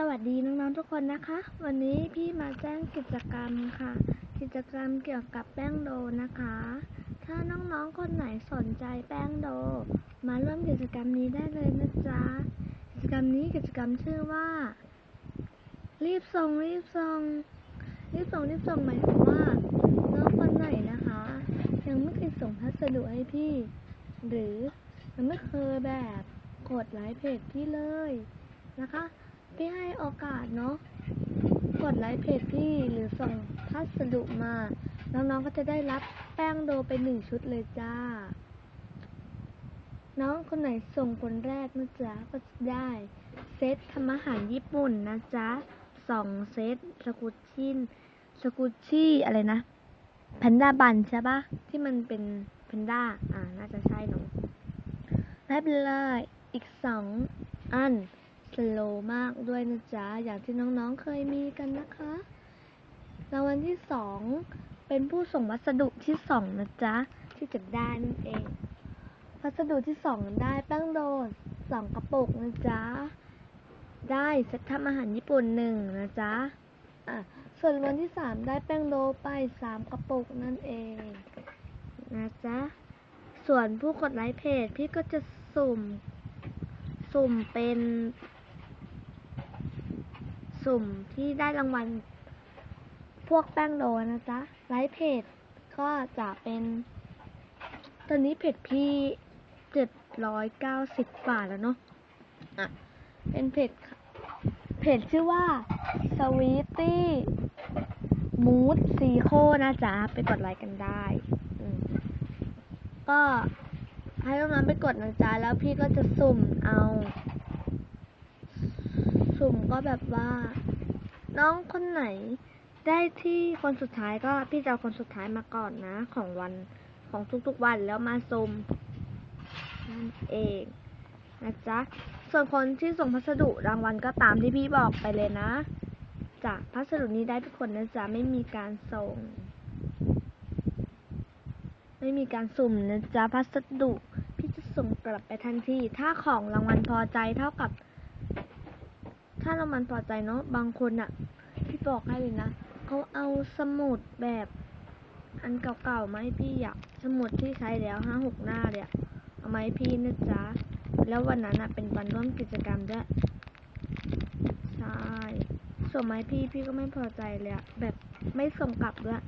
สวัสดีน้องๆทุกคนนะคะ วันนี้พี่มาแจ้งกิจกรรมค่ะ กิจกรรมเกี่ยวกับแป้งโดนะคะ ถ้าน้องๆคนไหนสนใจแป้งโด มาร่วมกิจกรรมนี้ได้เลยนะจ๊ะกิจกรรมนี้กิจกรรมชื่อว่า รีบส่งรีบส่งรีบส่งรีบส่งหมายถึงว่าน้องคนไหนนะคะ ยังไม่เคยส่งพัสดุให้พี่ หรือยังไม่เคยแบบกดไลค์เพจพี่เลยนะคะ พี่ให้โอกาสเนาะกดไลค์เพจพี่หรือส่งพัสดุมา น้องๆก็จะได้รับแป้งโดไปหนึ่งชุดเลยจ้า น้องคนไหนส่งคนแรกนะจ๊ะก็จะได้เซตทำอาหารญี่ปุ่นนะจ๊ะสองเซตสกุชชินสกุชชี่อะไรนะแพนด้าบันใช่ปะที่มันเป็นแพนด้าอ่า น่าจะใช่เนาะได้ไปเลยอีกสองอัน โลมากด้วยนะจ๊ะ อย่างที่น้องๆเคยมีกันนะคะรางวัลที่สองเป็นผู้ส่งวัสดุที่สองนะจ๊ะ ที่จะได้นั่นเอง วัสดุที่สองได้แป้งโดนสองกระปุกนะจ๊ะ ได้เซตทำอาหารญี่ปุ่นหนึ่งนะจ๊ะอะส่วนวันที่สามได้แป้งโดไปสามกระปุกนั่นเอง นะจ๊ะ ส่วนผู้กดไลค์เพจพี่ก็จะสุ่ม สุ่มเป็น สุ่มที่ได้รางวัลพวกแป้งโดนะจ๊ะไลค์เพจก็จะเป็น ตอนนี้เพจพี่เจ็ดร้อยเก้าสิบบาทแล้วเนาะอะ เป็นเพจเพจชื่อว่าสวีตี้มูดซีโคนะจ๊ะ ไปกดไลค์กันได้ก็ให้น้องๆไปกดนะจ๊ะ แล้วพี่ก็จะสุ่มเอา สุ่มก็แบบว่า น้องคนไหนได้ที่คนสุดท้ายก็พี่จะเอาคนสุดท้ายมาก่อนนะ ของวันของทุกๆวันแล้วมาสุ่มนั่นเองนะจ๊ะส่วนคนที่ส่งพัสดุรางวัลก็ตามที่พี่บอกไปเลยนะจากพัสดุนี้ได้ทุกคนนะจ๊ะไม่มีการส่ง ไม่มีการสุ่มนะจ๊ะพัสดุ พี่จะส่งกลับไปทันทีถ้าของรางวัลพอใจเท่ากับ ถ้ารางวัลพอใจเนาะบางคนอะพี่บอกให้เลยนะเขาเอาสมุดแบบอันเก่าๆมาให้พี่อยากสมุดที่ใช้แล้วห้าหกหน้าเลยอะเอามาให้พี่นะจ๊ะแล้ววันนั้นอะเป็นวันร่วมกิจกรรมด้วยใช่ส่งมาให้พี่พี่ก็ไม่พอใจเลยอะแบบไม่ส่งกลับด้วย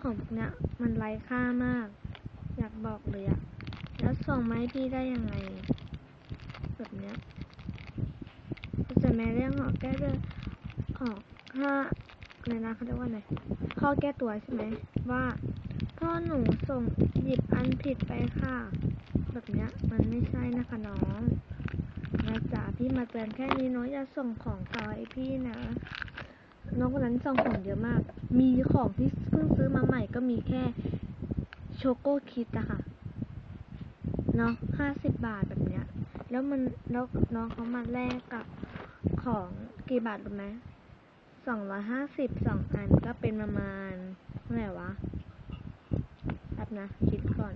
ของพวกเนี้ยมันไร้ค่ามาก อยากบอกเลยอะแล้วส่งมาให้พี่ได้ยังไงแบบเนี้ย จะแม้เรื่องหอแก้ด้วยออกค่าอะไรนะเขาเรียกว่าไงข้อแก้ตัวใช่ไหมว่า พ่อหนูส่งหยิบอันผิดไปค่ะ แบบเนี้ยมันไม่ใช่นะคะน้องนะจ๋าพี่มาเตือนแค่นี้เนาะอย่าส่งของเก่าให้พี่นะน้องคนนั้นส่งของเยอะมาก มีของที่เพิ่งซื้อมาใหม่ก็มีแค่โชโกคิดอะค่ะเนาะห้าสิบบาทแบบเนี้ย แล้วมันแล้วน้องเขามาแลกกับ ของกี่บาทรู้ไหมสองร้อยห้าสิบสองอันก็เป็นประมาณเท่าไหร่วะแป๊บนะ คิดก่อน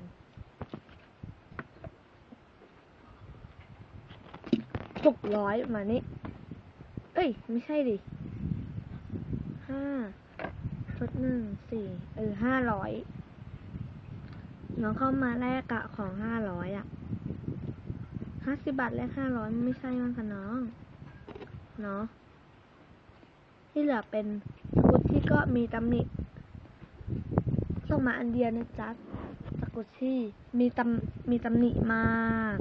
หกร้อยมานี่ เอ้ย ไม่ใช่ดิห้าลดหนึ่งสี่เออห้าร้อยน้องเข้ามาแลกกะของห้าร้อยอะห้าสิบบาทแลกห้าร้อยไม่ใช่มั้งคะน้อง เนาะที่เหลือเป็นชุดที่ก็มีตำหนิส่งมาอันเดียวนะจ๊ะสกุชชี่มีตำมีตำหนิมาก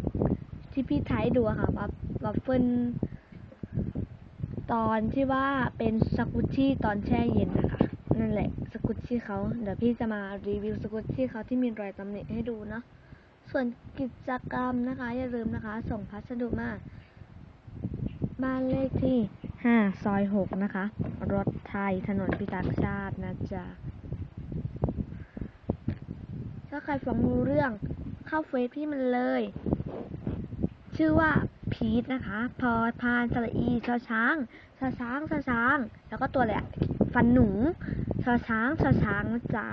ที่พี่ไทยดูอะค่ะวัฟวัฟเฟิลตอนที่ว่าเป็นสกุชชี่ตอนแช่เย็นนะคะนั่นแหละสกุชชี่เขาเดี๋ยวพี่จะมารีวิวสกุชชี่เขาที่มีรอยตำหนิให้ดูเนาะส่วนกิจกรรมนะคะ อย่าลืมนะคะ ส่งพัสดุมา บ้านเลขที่ห้าซอยหกนะคะ รถไทยถนนพิทักษ์ชาตินะจ๊ะ ถ้าใครฟังรู้เรื่องเข้าเฟซพี่มันเลย ชื่อว่าพีทนะคะ พอพานสระอีชอช้างชอช้างชอช้าง แล้วก็ตัวอะไรอะฟันหนูชอช้างชอช้างนะจ๊ะ